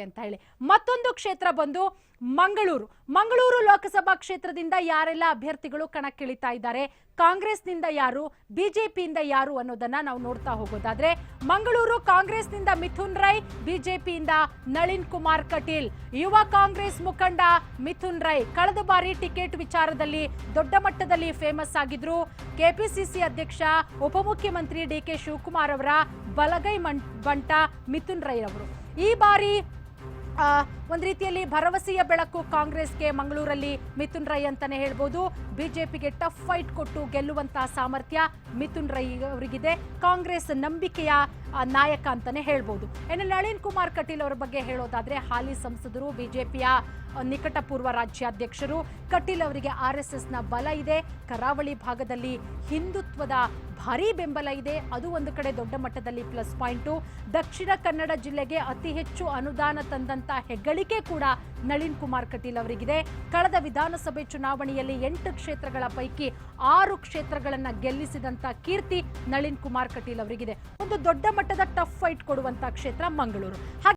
ಅಂತ ಹೇಳಿ. ಮತ್ತೊಂದು ಕ್ಷೇತ್ರ ಬಂದು ಮಂಗಳೂರು. ಮಂಗಳೂರು ಲೋಕಸಭಾ ಕ್ಷೇತ್ರದಿಂದ ಯಾರೆಲ್ಲ ಅಭ್ಯರ್ಥಿಗಳು ಕಣಕ್ಕಿಳಿತಾ ಇದ್ದಾರೆ? ಕಾಂಗ್ರೆಸ್ನಿಂದ ಯಾರು? ಬಿಜೆಪಿಯಿಂದ ಯಾರು ಅನ್ನೋದನ್ನ ನಾವು ನೋಡ್ತಾ ಹೋಗೋದಾದ್ರೆ, ಮಂಗಳೂರು ಕಾಂಗ್ರೆಸ್ನಿಂದ ಮಿಥುನ್ ರೈ, ಬಿಜೆಪಿಯಿಂದ ನಳಿನ್ ಕುಮಾರ್ ಕಟೀಲ್. ಯುವ ಕಾಂಗ್ರೆಸ್ ಮುಖಂಡ ಮಿಥುನ್ ರೈ ಕಳೆದ ಬಾರಿ ಟಿಕೆಟ್ ವಿಚಾರದಲ್ಲಿ ದೊಡ್ಡ ಮಟ್ಟದಲ್ಲಿ ಫೇಮಸ್ ಆಗಿದ್ರು. ಕೆಪಿಸಿಸಿ ಅಧ್ಯಕ್ಷ, ಉಪಮುಖ್ಯಮಂತ್ರಿ ಡಿ ಕೆ ಶಿವಕುಮಾರ್ ಅವರ ಬಲಗೈ ಮಂಟ ಬಂಟ ಮಿಥುನ್ ರೈ ಅವರು ಈ ಬಾರಿ ಒಂದ್ ರೀತಿಯಲ್ಲಿ ಭರವಸೆಯ ಬೆಳಕು ಕಾಂಗ್ರೆಸ್ಗೆ ಮಂಗಳೂರಲ್ಲಿ ಮಿಥುನ್ ರೈ ಅಂತಾನೆ ಹೇಳ್ಬೋದು. ಬಿಜೆಪಿಗೆ ಟಫ್ ಫೈಟ್ ಕೊಟ್ಟು ಗೆಲ್ಲುವಂತಹ ಸಾಮರ್ಥ್ಯ ಮಿಥುನ್ ರೈ ಅವರಿಗಿದೆ. ಕಾಂಗ್ರೆಸ್ ನಂಬಿಕೆಯ ನಾಯಕ ಅಂತಾನೆ ಹೇಳ್ಬೋದು. ಇನ್ನು ನಳಿನ್ ಕುಮಾರ್ ಕಟೀಲ್ ಅವರ ಬಗ್ಗೆ ಹೇಳೋದಾದ್ರೆ ಹಾಲಿ ಸಂಸದರು, ಬಿಜೆಪಿಯ ನಿಕಟಪೂರ್ವ ರಾಜ್ಯಾಧ್ಯಕ್ಷರು. ಕಟೀಲ್ ಅವರಿಗೆ ಆರ್ ಎಸ್ ಬಲ ಇದೆ. ಕರಾವಳಿ ಭಾಗದಲ್ಲಿ ಹಿಂದುತ್ವದ ಭಾರೀ ಬೆಂಬಲ ಇದೆ. ಅದು ಒಂದು ಕಡೆ ದೊಡ್ಡ ಮಟ್ಟದಲ್ಲಿ ಪ್ಲಸ್ ಪಾಯಿಂಟು. ದಕ್ಷಿಣ ಕನ್ನಡ ಜಿಲ್ಲೆಗೆ ಅತಿ ಹೆಚ್ಚು ಅನುದಾನ ತಂದಂತ ಹೆಗ್ಗಳಿಕೆ ಕೂಡ ನಳಿನ್ ಕುಮಾರ್ ಕಟೀಲ್ ಅವರಿಗಿದೆ. ಕಳೆದ ವಿಧಾನಸಭೆ ಚುನಾವಣೆಯಲ್ಲಿ ಎಂಟು ಕ್ಷೇತ್ರಗಳ ಪೈಕಿ ಆರು ಕ್ಷೇತ್ರಗಳನ್ನು ಗೆಲ್ಲಿಸಿದಂತ ಕೀರ್ತಿ ನಳಿನ್ ಕುಮಾರ್ ಕಟೀಲ್ ಅವರಿಗಿದೆ. ಒಂದು ದೊಡ್ಡ ಮಟ್ಟದ ಟಫ್ ಫೈಟ್ ಕೊಡುವಂತ ಕ್ಷೇತ್ರ ಮಂಗಳೂರು.